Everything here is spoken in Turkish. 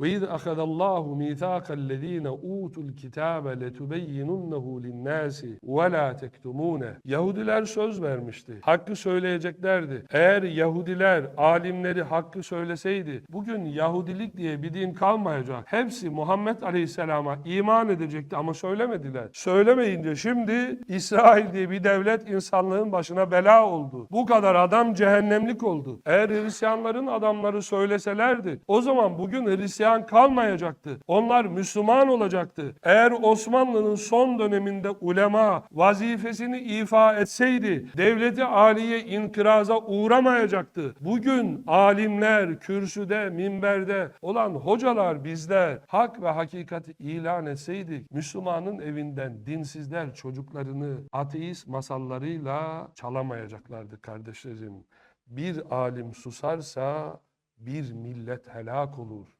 Ve iz ahadallahu mithaqallezine utul kitabe letubeyyinunnehu linnâsi ve la tektumûne. Yahudiler söz vermişti. Hakkı söyleyeceklerdi. Eğer Yahudiler alimleri hakkı söyleseydi bugün Yahudilik diye bir din kalmayacak. Hepsi Muhammed Aleyhisselam'a iman edecekti ama söylemediler. Söylemeyince şimdi İsrail diye bir devlet insanlığın başına bela oldu. Bu kadar adam cehennemlik oldu. Eğer Hristiyanların adamları söyleselerdi o zaman bugün Hristiyan kalmayacaktı. Onlar Müslüman olacaktı. Eğer Osmanlı'nın son döneminde ulema vazifesini ifa etseydi devleti aliye inkıraza uğramayacaktı. Bugün alimler kürsüde, minberde olan hocalar bizler hak ve hakikati ilan etseydik Müslümanın evinden dinsizler çocuklarını ateist masallarıyla çalamayacaklardı kardeşlerim. Bir alim susarsa bir millet helak olur.